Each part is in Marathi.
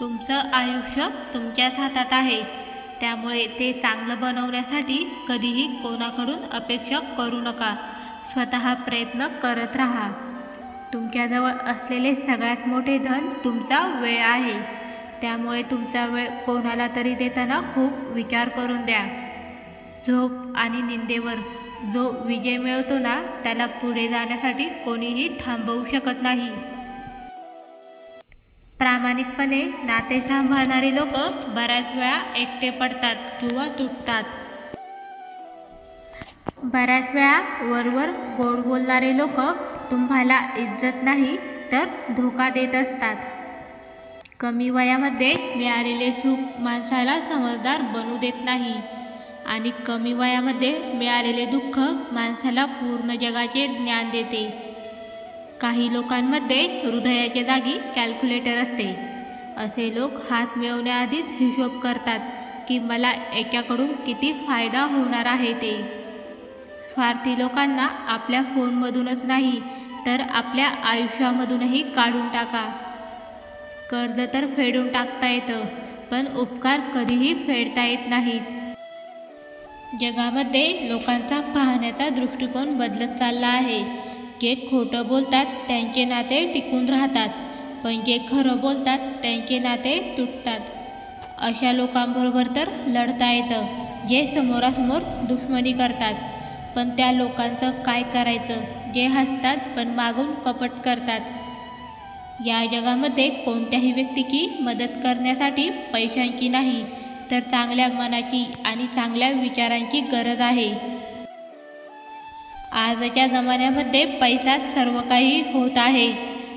तुमचं आयुष्य तुमच्याच हातात आहे. त्यामुळे ते चांगलं बनवण्यासाठी कधीही कोणाकडून अपेक्षा करू नका. स्वतः प्रयत्न करत राहा. तुमच्याजवळ असलेले सगळ्यात मोठे धन तुमचा वेळ आहे. त्यामुळे तुमचा वेळ कोणाला तरी देताना खूप विचार करून द्या. झोप आणि निंदेवर जो विजय मिळवतो ना त्याला पुढे जाण्यासाठी कोणीही थांबवू शकत नाही. प्रामाणिकपणे नाते सांभाळणारी लोक बऱ्याच वेळा एकटे पडतात किंवा तुटतात. बऱ्याच वेळा वरवर गोड बोलणारे लोक तुम्हाला इज्जत नाही तर धोका देत असतात. कमी वयामध्ये मिळालेले सुख माणसाला समजदार बनू देत नाही. आणि कमी वयामध्ये मिळालेले दुःख माणसाला पूर्ण जगाचे ज्ञान देते. काही लोकांमध्ये हृदयाच्या जागी कॅल्क्युलेटर असते. असे लोक हात मिळवण्याआधीच हिशोब करतात की मला याच्याकडून किती फायदा होणार आहे ते. स्वार्थी लोकांना आपल्या फोनमधूनच नाही तर आपल्या आयुष्यामधूनही काढून टाका. कर्ज तर फेडून टाकता येतं पण उपकार कधीही फेडता येत नाहीत. जगामध्ये लोकांचा पाहण्याचा दृष्टिकोन बदलत चालला आहे. जे खोटं बोलतात त्यांचे नाते टिकून राहतात. पण जे खरं बोलतात त्यांचे नाते तुटतात. अशा लोकांबरोबर तर लढता येतं जे समोरासमोर दुश्मनी करतात. पण त्या लोकांचं काय करायचं? जे हसतात पण मागून कपट करतात. या जगामध्ये कोणत्याही व्यक्तीची मदत करण्यासाठी पैशांची नाही तर चांगल्या मनाची आणि चांगल्या विचारांची गरज आहे. आजच्या जमान्यामध्ये पैसाच सर्व काही होत आहे.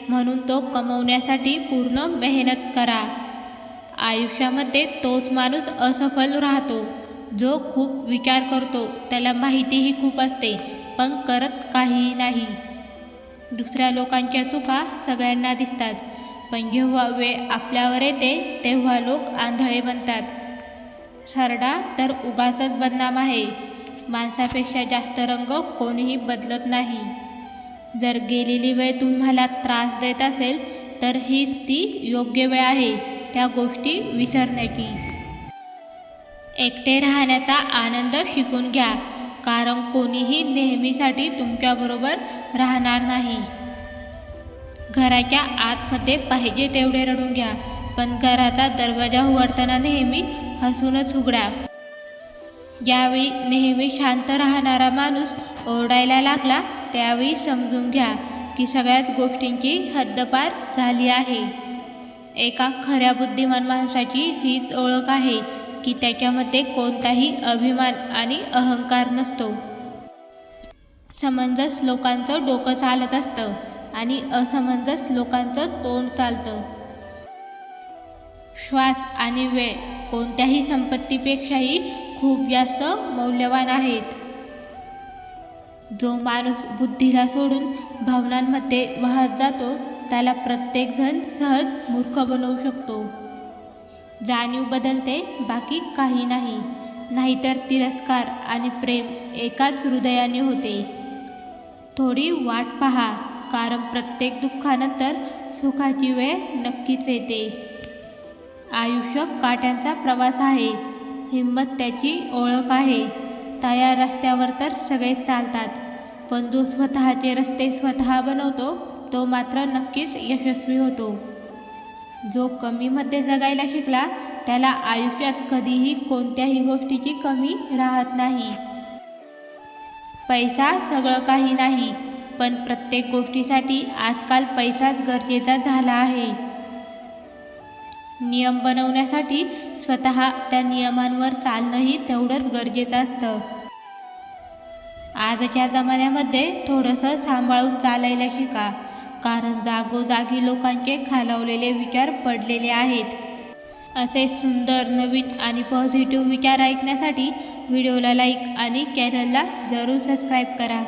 म्हणून तो कमवण्यासाठी पूर्ण मेहनत करा. आयुष्यामध्ये तोच माणूस असफल राहतो. जो खूप विचार करतो त्याला माहितीही खूप असते पण करत काहीही नाही. दुसऱ्या लोकांच्या चुका सगळ्यांना दिसतात पण जेव्हा वेळ आपल्यावर येते तेव्हा लोक आंधळे बनतात. सरडा तर उगाचच बदनाम आहे. माणसापेक्षा जास्त रंग कोणीही बदलत नाही. जर गेलेली वेळ तुम्हाला त्रास देत असेल तर हीच ती योग्य वेळ आहे त्या गोष्टी विसरण्याची. एकटे राहण्याचा आनंद शिकून घ्या कारण कोणीही नेहमीसाठी तुमच्याबरोबर राहणार नाही. घराच्या आतमध्ये पाहिजे तेवढे रडून घ्या पण घराचा दरवाजा उघडताना नेहमी हसूनच उघडा. ज्यावेळी नेहमी शांत राहणारा माणूस ओरडायला लागला त्यावेळी समजून घ्या की सगळ्याच गोष्टींची हद्दपार झाली आहे. एका खऱ्या बुद्धिमान माणसाची हीच ओळख आहे की त्याच्यामध्ये कोणताही अभिमान आणि अहंकार नसतो. समंजस लोकांचं डोकं चालत असतं आणि असमंजस लोकांचं तोंड चालतं. श्वास आणि वेळ कोणत्याही संपत्तीपेक्षाही खूप जास्त मौल्यवान आहेत. जो माणूस बुद्धीला सोडून भावनांमध्ये वाहत जातो त्याला प्रत्येकजण सहज मूर्ख बनवू शकतो. जाणीव बदलते बाकी काही नाही. नाहीतर तिरस्कार आणि प्रेम एकाच हृदयाने होते. थोडी वाट पहा कारण प्रत्येक दुःखानंतर सुखाची वेळ नक्कीच येते. आयुष्य काट्यांचा प्रवास आहे. हिंमत त्याची ओळख आहे. तयार रस्त्यावर तर सगळे चालतात. पण जो स्वतःचे रस्ते स्वतः बनवतो तो मात्र नक्कीच यशस्वी होतो. जो कमीमध्ये जगायला शिकला त्याला आयुष्यात कधीही कोणत्याही गोष्टीची कमी राहत नाही. पैसा सगळं काही नाही पण प्रत्येक गोष्टीसाठी आजकाल पैसाच गरजेचा झाला आहे. नियम बनवण्यासाठी स्वतः त्या नियमांवर चालणंही तेवढंच गरजेचं असतं. आजच्या जमान्यामध्ये थोडंसं सांभाळून चालायला शिका कारण जागोजागी लोकांचे खालावलेले विचार पडलेले आहेत. असे सुंदर नवीन आणि पॉझिटिव्ह विचार ऐकण्यासाठी व्हिडिओला लाईक आणि चॅनलला जरूर सबस्क्राईब करा.